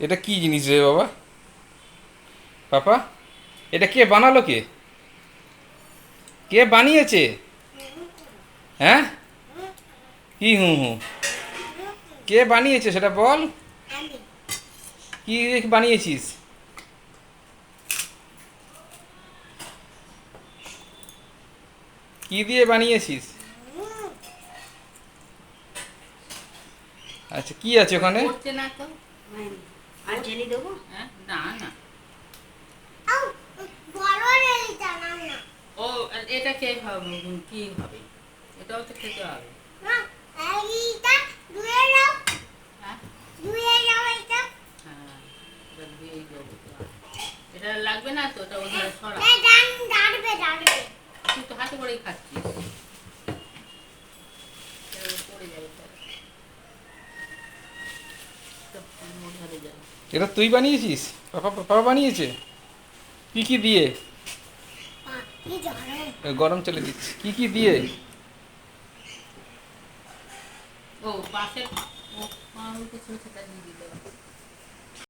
এটা কি জিনিস রে বাবা? পাপা, এটা কে বানালো কে? কে বানিয়েছে? হ্যাঁ? কি হুম হুম কে বানিয়েছে সেটা বল। কি বানিয়েছিস? কি দিয়ে বানিয়েছিস? আচ্ছা কি আছে ওখানে? না তো। আর জেলি দেবো? হ্যাঁ না না। আউ বড় রেলিটা নাও না। ও এটা কে হবে কি এটাও তো খেতে এটা লাগবে না তো? ওটা ওখানে সরা তুই তো হাতে করেই খাচ্ছিস। পড়ে যাবে। এটা তুই বানিয়েছিস? পাপা বানিয়েছে? কি কি দিয়ে? গরম চলে দিচ্ছি। কি কি দিয়ে? ও পাশে ও আমার কিছু ছোট দিয়ে দিতে